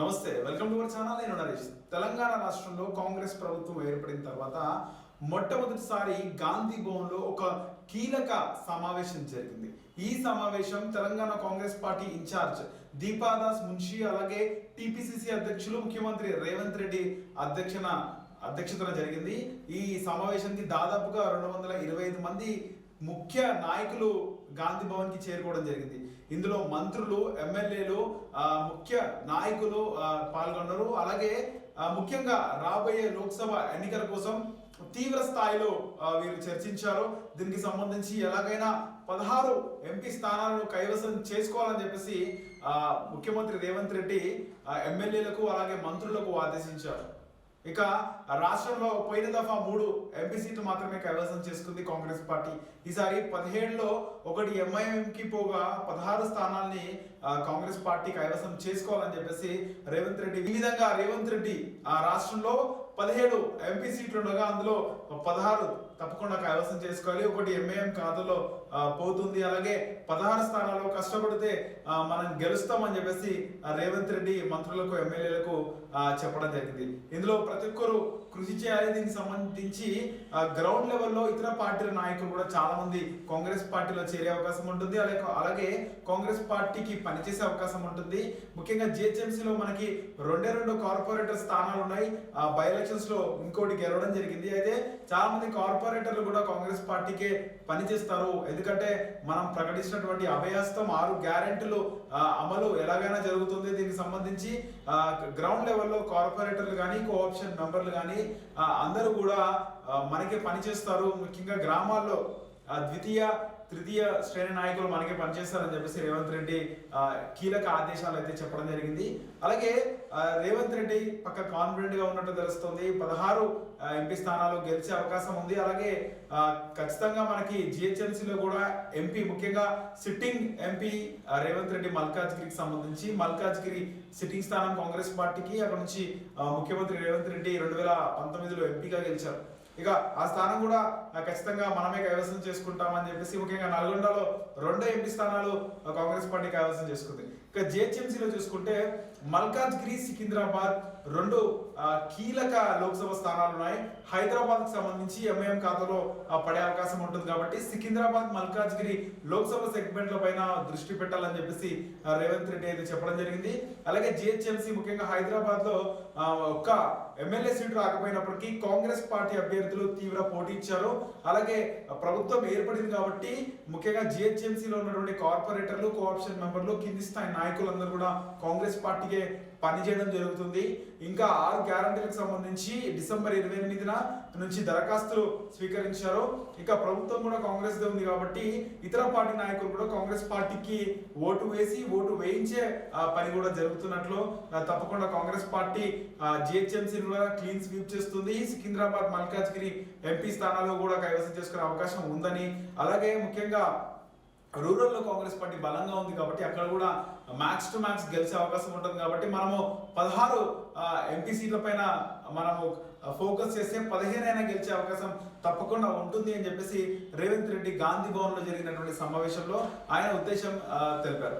నమస్తే welcome to our channel. నేను నరేష్. తెలంగాణ రాష్ట్రంలో కాంగ్రెస్ ప్రభుత్వం ఏర్పడిన తర్వాత మొట్టమొదటిసారి గాంధీ భవన్లో ఒక కీలక సమావేశం జరిగింది. ఈ సమావేశం Telangana Congress party in-charge Deepadas Munshi అలాగే టిపిసిసి అధ్యక్షులు ముఖ్యమంత్రి రేవంత్ రెడ్డి అధ్యక్షన అధ్యక్షతన జరిగింది. ఈ సమావేశానికి దాదాపుగా రెండు వందల ఇరవై ఐదు మంది ముఖ్య నాయకులు గాంధీ భవన్కి చేరుకోవడం జరిగింది. ఇందులో మంత్రులు ఎమ్మెల్యేలు ముఖ్య నాయకులు పాల్గొన్నారు. అలాగే ముఖ్యంగా రాబోయే లోక్సభ ఎన్నికల కోసం తీవ్ర స్థాయిలో వీరు చర్చించారు. దీనికి సంబంధించి ఎలాగైనా పదహారు ఎంపీ స్థానాలను కైవసం చేసుకోవాలని చెప్పేసి ముఖ్యమంత్రి రేవంత్ రెడ్డి ఎమ్మెల్యేలకు అలాగే మంత్రులకు ఆదేశించారు. ఇక రాష్ట్రంలో పోయిన దఫా మూడు ఎంపీ సీట్లు మాత్రమే కైవసం చేసుకుంది కాంగ్రెస్ పార్టీ. ఈసారి పదిహేడులో ఒకటి ఎంఐఎంకి పోగా పదహారు స్థానాల్ని కాంగ్రెస్ పార్టీ కైవసం చేసుకోవాలని చెప్పేసి రేవంత్ రెడ్డి ఈ విధంగా రేవంత్ రెడ్డి ఆ రాష్ట్రంలో పదిహేడు ఎంపీ సీట్లు ఉండగా అందులో పదహారు తప్పకుండా కైవసం చేసుకోవాలి. ఒకటి ఎంఏఎం ఖాతాలో పోతుంది. అలాగే పదహారు స్థానాల్లో కష్టపడితే మనం గెలుస్తామని చెప్పేసి రేవంత్ రెడ్డి మంత్రులకు ఎమ్మెల్యేలకు చెప్పడం జరిగింది. ఇందులో ప్రతి ఒక్కరు కృషి చేయాలి. దీనికి సంబంధించి గ్రౌండ్ లెవెల్లో ఇతర పార్టీల నాయకులు కూడా చాలా మంది కాంగ్రెస్ పార్టీలో చేరే అవకాశం ఉంటుంది. అలాగే అలాగే కాంగ్రెస్ పార్టీకి పనిచేసే అవకాశం ఉంటుంది. ముఖ్యంగా జిహెచ్ఎంసీలో మనకి రెండే రెండు కార్పొరేటర్ స్థానాలు ఉన్నాయి ఆ బై ఎలక్షన్స్లో ఇంకోటి గెలవడం జరిగింది. అయితే చాలా మంది కార్పొరేటర్లు కూడా కాంగ్రెస్ పార్టీకే పనిచేస్తారు. ఎందుకంటే మనం ప్రకటించినటువంటి అభయాస్తం ఆరు గ్యారెంటీలు అమలు ఎలాగైనా జరుగుతుంది దీనికి సంబంధించి. గ్రౌండ్ లెవెల్లో కార్పొరేటర్లు కానీ కోఆప్షన్ మెంబర్లు కానీ అందరూ కూడా మనకే పనిచేస్తారు. ముఖ్యంగా గ్రామాల్లో ద్వితీయ తృతీయ శ్రేణి నాయకులు మనకే పనిచేస్తారని చెప్పేసి రేవంత్ రెడ్డి కీలక ఆదేశాలు అయితే చెప్పడం జరిగింది. అలాగే రేవంత్ రెడ్డి పక్క కాన్ఫిడెంట్గా ఉన్నట్టు తెలుస్తుంది. పదహారు ఎంపీ స్థానాలు గెలిచే అవకాశం ఉంది. అలాగే ఖచ్చితంగా మనకి జిహెచ్ఎంసీలో కూడా ఎంపీ ముఖ్యంగా సిట్టింగ్ ఎంపీ రేవంత్ రెడ్డి మల్కాజ్గిరికి సంబంధించి మల్కాజ్గిరి సిట్టింగ్ స్థానం కాంగ్రెస్ పార్టీకి అక్కడ నుంచి ముఖ్యమంత్రి రేవంత్ రెడ్డి రెండు వేల పంతొమ్మిదిలో ఎంపీగా గెలిచారు. ఇక ఆ స్థానం కూడా ఖచ్చితంగా మనమే కైవసం చేసుకుంటామని చెప్పేసి ముఖ్యంగా నల్గొండలో రెండో ఎంపీ స్థానాలు కాంగ్రెస్ పార్టీ కైవసం చేసుకుంది. ఇక జిహెచ్ఎంసీలో చూసుకుంటే మల్కాజ్గిరి సికింద్రాబాద్ రెండు కీలక లోక్సభ స్థానాలు ఉన్నాయి. హైదరాబాద్కు సంబంధించి ఎంఐఎం ఖాతాలో పడే అవకాశం ఉంటుంది కాబట్టి సికింద్రాబాద్ మల్కాజ్గిరి లోక్సభ సెగ్మెంట్ల పైన దృష్టి పెట్టాలని చెప్పేసి రేవంత్ రెడ్డి అయితే చెప్పడం జరిగింది. అలాగే జిహెచ్ఎంసీ ముఖ్యంగా హైదరాబాద్లో ఒక్క ఎమ్మెల్యే సీటు రాకపోయినప్పటికీ కాంగ్రెస్ పార్టీ అభ్యర్థులు తీవ్ర పోటీ ఇచ్చారు. అలాగే ప్రభుత్వం ఏర్పడింది కాబట్టి ముఖ్యంగా జిహెచ్ఎంసీలో ఉన్నటువంటి కార్పొరేటర్లు కోఆప్షన్ మెంబర్లు కింది స్థాయి నాయకులందరూ కూడా కాంగ్రెస్ పార్టీకే పనిచేయడం జరుగుతుంది. ఇంకా ఆరు గ్యారంటీలకు సంబంధించి డిసెంబర్ ఇరవై ఎనిమిదిన నుంచి దరఖాస్తులు స్వీకరించారు. ఇక ప్రభుత్వం కూడా కాంగ్రెస్ ఉంది కాబట్టి ఇతర పార్టీ నాయకులు కూడా కాంగ్రెస్ పార్టీకి ఓటు వేసి ఓటు వేయించే పని కూడా జరుగుతున్నట్లు తప్పకుండా కాంగ్రెస్ పార్టీ జిహెచ్ఎంసీ కూడా క్లీన్ స్వీప్ చేస్తుంది. సికింద్రాబాద్ మల్కాజ్గిరి ఎంపీ స్థానాలు కూడా కైవసం చేసుకునే అవకాశం ఉందని అలాగే ముఖ్యంగా రూరల్లో కాంగ్రెస్ పార్టీ బలంగా ఉంది కాబట్టి అక్కడ కూడా మ్యాక్స్ టు మ్యాక్స్ గెలిచే అవకాశం ఉంటుంది కాబట్టి మనము పదహారు ఎంపీ సీట్ల పైన మనము ఫోకస్ చేస్తే పదిహేను అయినా గెలిచే అవకాశం తప్పకుండా ఉంటుంది అని చెప్పేసి రేవంత్ రెడ్డి గాంధీ భవన్లో జరిగినటువంటి సమావేశంలో ఆయన ఉద్దేశం తెలిపారు.